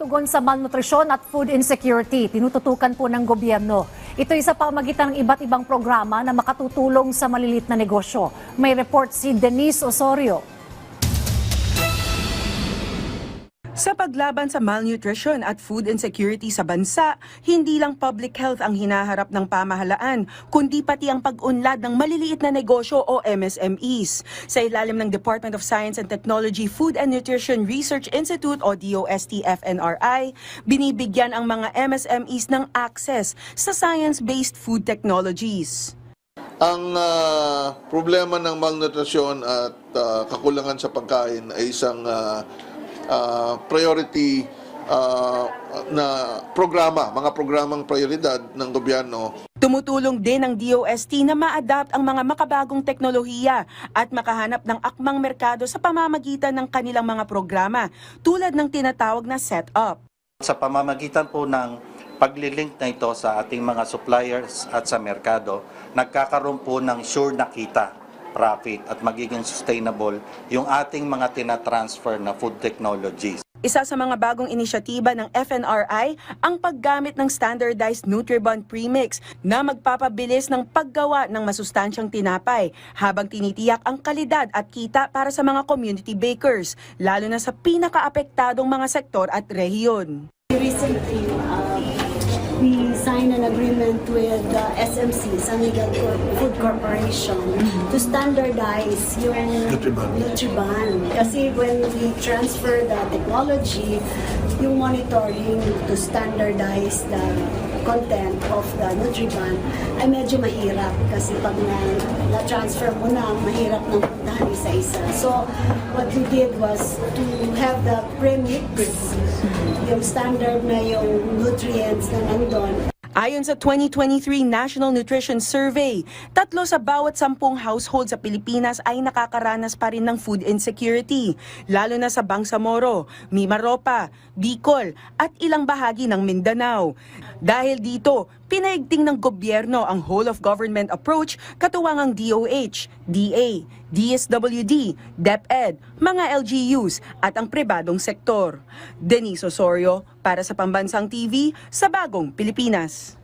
pagtugon sa malnutrisyon at food insecurity. Tinututukan po ng gobyerno. Ito ay sa pamagitan ng iba't ibang programa na makatutulong sa malilit na negosyo. May report si Denise Osorio. Sa paglaban sa malnutrition at food insecurity sa bansa, hindi lang public health ang hinaharap ng pamahalaan, kundi pati ang pag-unlad ng maliliit na negosyo o MSMEs. Sa ilalim ng Department of Science and Technology Food and Nutrition Research Institute o DOST-FNRI, binibigyan ang mga MSMEs ng access sa science-based food technologies. Ang ah, problema ng malnutrition at ah, kakulangan sa pagkain ay isang ah, ah, priority ah, na programa, mga programang prioridad ng gobyerno Tumutulong din ng DOST na ma-adapt ang mga makabagong teknolohiya at makahanap ng akmang merkado sa pamamagitan ng kanilang mga programa tulad ng tinatawag na setup. Sa pamamagitan po ng paglilink na ito sa ating mga suppliers at sa merkado, nagkakaroon po ng sure na kita, profit at magiging sustainable yung ating mga tinatransfer na food technologies. Isa sa mga bagong inisyatiba ng FNRI ang paggamit ng standardized Nutribond premix na magpapabilis ng paggawa ng masustansyang tinapay habang tinitiyak ang kalidad at kita para sa mga community bakers, lalo na sa pinakaapektadong mga sektor at rehiyon. Recently, uh, signed an agreement with uh, SMC, San Miguel Cor- Food Corporation, to standardize yung Nutriban. Kasi when we transfer the technology, yung monitoring to standardize the content of the Nutriban ay medyo mahirap kasi pag na, na-transfer mo na, mahirap nang puntahan isa-isa. So, what we did was to have the premix, yung standard na yung nutrients na nandun, Ayon sa 2023 National Nutrition Survey, tatlo sa bawat sampung household sa Pilipinas ay nakakaranas pa rin ng food insecurity, lalo na sa Bangsamoro, Mimaropa, Bicol at ilang bahagi ng Mindanao. Dahil dito, pinaigting ng gobyerno ang whole-of-government approach katuwang ang DOH, DA, DSWD, DepEd, mga LGUs at ang pribadong sektor. Denise Osorio para sa Pambansang TV sa Bagong Pilipinas.